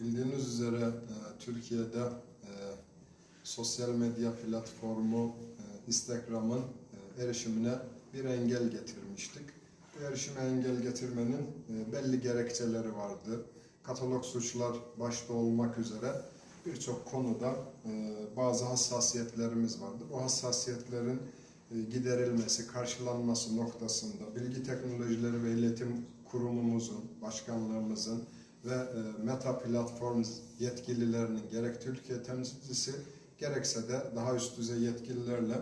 Bildiğiniz üzere e, Türkiye'de e, sosyal medya platformu e, Instagram'ın erişimine bir engel getirmiştik. Bu erişime engel getirmenin belli gerekçeleri vardı. Katalog suçlar başta olmak üzere birçok konuda e, bazı hassasiyetlerimiz vardı. Bu hassasiyetlerin giderilmesi, karşılanması noktasında Bilgi Teknolojileri ve İletim Kurumumuzun, başkanlığımızın ve e, Meta platform yetkililerinin gerek Türkiye temsilcisi gerekse de daha üst düzey yetkililerle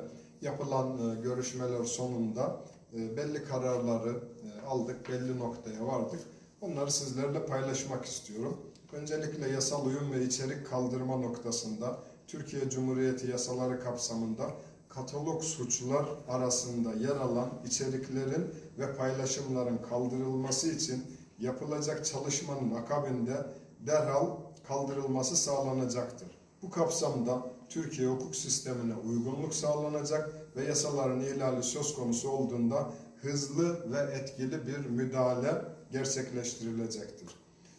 yapılan e, görüşmeler sonunda e, belli kararları e, aldık, belli noktaya vardık. Onları sizlerle paylaşmak istiyorum. Öncelikle yasal uyum ve içerik kaldırma noktasında Türkiye Cumhuriyeti yasaları kapsamında katalog suçlar arasında yer alan içeriklerin ve paylaşımların kaldırılması için yapılacak çalışmanın akabinde derhal kaldırılması sağlanacaktır. Bu kapsamda Türkiye hukuk sistemine uygunluk sağlanacak ve yasaların ihlali söz konusu olduğunda hızlı ve etkili bir müdahale gerçekleştirilecektir.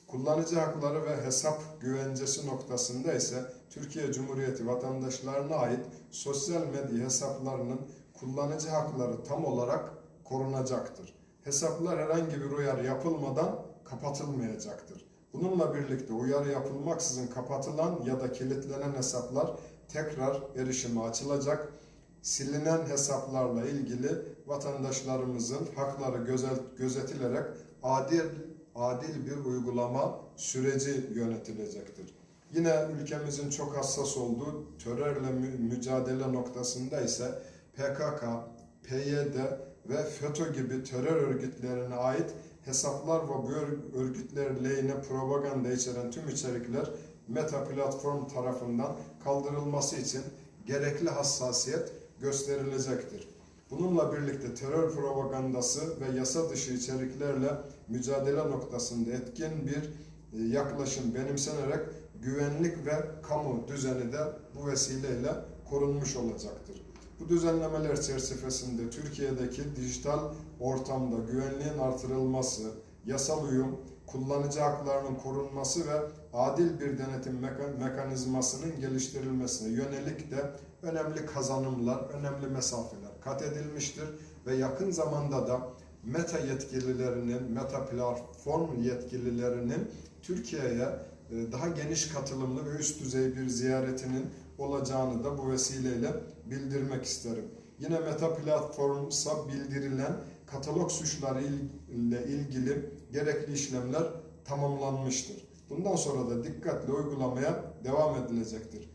Kullanıcı hakları ve hesap güvencesi noktasında ise Türkiye Cumhuriyeti vatandaşlarına ait sosyal medya hesaplarının kullanıcı hakları tam olarak korunacaktır. Hesaplar herhangi bir uyarı yapılmadan kapatılmayacaktır. Bununla birlikte uyarı yapılmaksızın kapatılan ya da kilitlenen hesaplar tekrar erişime açılacak. Silinen hesaplarla ilgili vatandaşlarımızın hakları gözet- gözetilerek adil adil bir uygulama süreci yönetilecektir. Yine ülkemizin çok hassas olduğu terörle mü- mücadele noktasında ise PKK, PYD ve FETÖ gibi terör örgütlerine ait hesaplar ve bu ör- örgütler lehine propaganda içeren tüm içerikler Meta platform tarafından kaldırılması için gerekli hassasiyet gösterilecektir. Bununla birlikte terör propagandası ve yasa dışı içeriklerle mücadele noktasında etkin bir e, yaklaşım benimsenerek güvenlik ve kamu düzeni de bu vesileyle korunmuş olacaktır. Bu düzenlemeler çerçevesinde Türkiye'deki dijital ortamda güvenliğin artırılması, yasal uyum, kullanıcı haklarının korunması ve adil bir denetim meka- mekanizmasının geliştirilmesine yönelik de önemli kazanımlar, önemli mesafeler kat edilmiştir ve yakın zamanda da Meta yetkililerinin, Meta platform yetkililerinin Türkiye'ye e, daha geniş katılımlı ve üst düzey bir ziyaretinin olacağını da bu vesileyle bildirmek isterim. Yine Meta platformsa bildirilen katalog suçları il- ile ilgili gerekli işlemler tamamlanmıştır. Bundan sonra da dikkatli uygulamaya devam edilecektir.